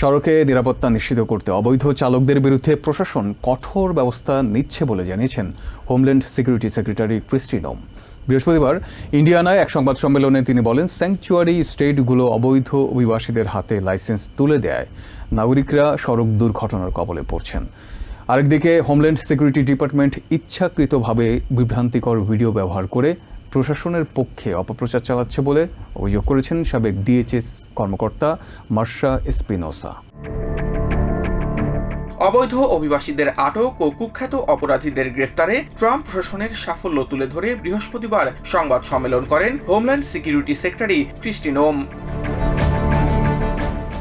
সড়কে নিরাপত্তা নিশ্চিত করতে অবৈধ চালকদের বিরুদ্ধে প্রশাসন কঠোর ব্যবস্থা নিচ্ছে বলে জানিয়েছেন হোমল্যান্ড সিকিউরিটি সেক্রেটারি ক্রিস্টি নোম বৃহস্পতিবার ইন্ডিয়ানায় এক সংবাদ সম্মেলনে তিনি বলেন, স্যাংচুয়ারি স্টেটগুলো অবৈধ অভিবাসীদের হাতে লাইসেন্স তুলে দেয়। নাগরিকরা সড়ক দুর্ঘটনার কবলে পড়ছেন। আরেকদিকে হোমল্যান্ড সিকিউরিটি ডিপার্টমেন্ট ইচ্ছাকৃতভাবে বিভ্রান্তিকর ভিডিও ব্যবহার করে প্রশাসনের পক্ষে অপপ্রচার চালাচ্ছে বলে অভিযোগ করেছেন সাবেক ডিএচএস কর্মকর্তা মার্শা স্পিনোসা। অবৈধ অভিবাসীদের আটক ও কুখ্যাত অপরাধীদের গ্রেফতারে ট্রাম্প প্রশাসনের সাফল্য তুলে ধরে বৃহস্পতিবার সংবাদ সম্মেলন করেন হোমল্যান্ড সিকিউরিটি সেক্রেটারি ক্রিস্টিনোম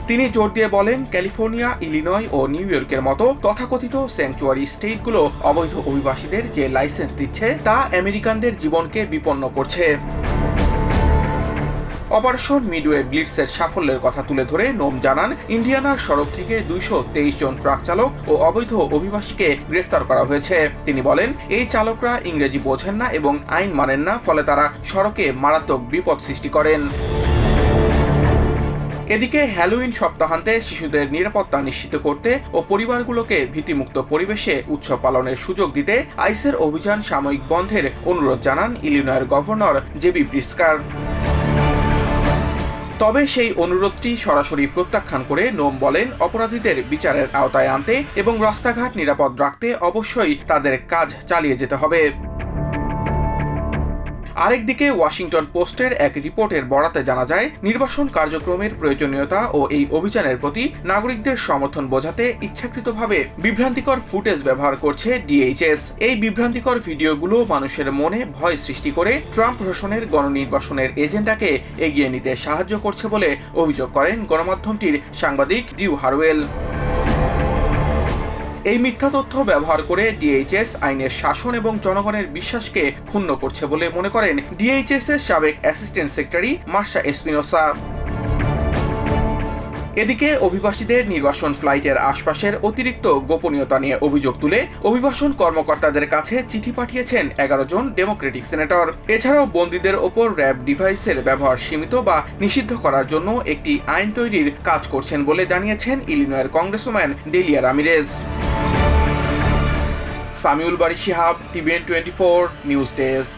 তিনি জোর দিয়ে বলেন, ক্যালিফোর্নিয়া, ইলিনয় ও নিউ ইয়র্কের মতো তথাকথিত স্যাংচুয়ারি স্টেটগুলো অবৈধ অভিবাসীদের যে লাইসেন্স দিচ্ছে, তা আমেরিকানদের জীবনকে বিপন্ন করছে। অপারেশন মিডওয়ে ব্লিটসের সাফল্যের কথা তুলে ধরে নোম জানান, ইন্ডিয়ানার সড়ক থেকে দুইশো তেইশ জন ট্রাক চালক ও অবৈধ অভিবাসীকে গ্রেফতার করা হয়েছে। তিনি বলেন, এই চালকরা ইংরেজি বোঝেন না এবং আইন মানেন না, ফলে তারা সড়কে মারাত্মক বিপদ সৃষ্টি করেন। এদিকে হ্যালোইন সপ্তাহান্তে শিশুদের নিরাপত্তা নিশ্চিত করতে ও পরিবারগুলোকে ভীতিমুক্ত পরিবেশে উৎসব পালনের সুযোগ দিতে আইসের অভিযান সাময়িক বন্ধের অনুরোধ জানান ইলিনয়ের গভর্নর জেবি প্রিস্কার তবে সেই অনুরোধটি সরাসরি প্রত্যাখ্যান করে নোম বলেন অপরাধীদের বিচারের আওতায় আনতে এবং রাস্তাঘাট নিরাপদ রাখতে অবশ্যই তাদের কাজ চালিয়ে যেতে হবে। আরেকদিকে ওয়াশিংটন পোস্টের এক রিপোর্টের বরাতে জানা যায়, নির্বাসন কার্যক্রমের প্রয়োজনীয়তা ও এই অভিযানের প্রতি নাগরিকদের সমর্থন বোঝাতে ইচ্ছাকৃতভাবে বিভ্রান্তিকর ফুটেজ ব্যবহার করছে ডিএইচএস এই বিভ্রান্তিকর ভিডিওগুলো মানুষের মনে ভয় সৃষ্টি করে ট্রাম্প প্রশাসনের গণনির্বাসনের এজেন্ডাকে এগিয়ে নিতে সাহায্য করছে বলে অভিযোগ করেন গণমাধ্যমটির সাংবাদিক ডিউ হারওয়েল। এই মিথ্যা তথ্য ব্যবহার করে ডিএইচএস আইনের শাসন এবং জনগণের বিশ্বাসকে ক্ষুণ্ণ করছে বলে মনে করেন ডিএইচএস এর সাবেক অ্যাসিস্ট্যান্ট সেক্রেটারি মার্শা এসপিনোসা। এদিকে অভিবাসীদের নির্বাসন ফ্লাইটের আশপাশের অতিরিক্ত গোপনীয়তা নিয়ে অভিযোগ তুলে অভিবাসন কর্মকর্তাদের কাছে চিঠি পাঠিয়েছেন এগারো জন ডেমোক্রেটিক সেনেটর। এছাড়াও বন্দীদের ওপর র্যাব ডিভাইসের ব্যবহার সীমিত বা নিষিদ্ধ করার জন্য একটি আইন তৈরির কাজ করছেন বলে জানিয়েছেন ইলিনয়ের congressman Delia Ramirez. Samiul Bari Shihab, TVN twenty four news desk.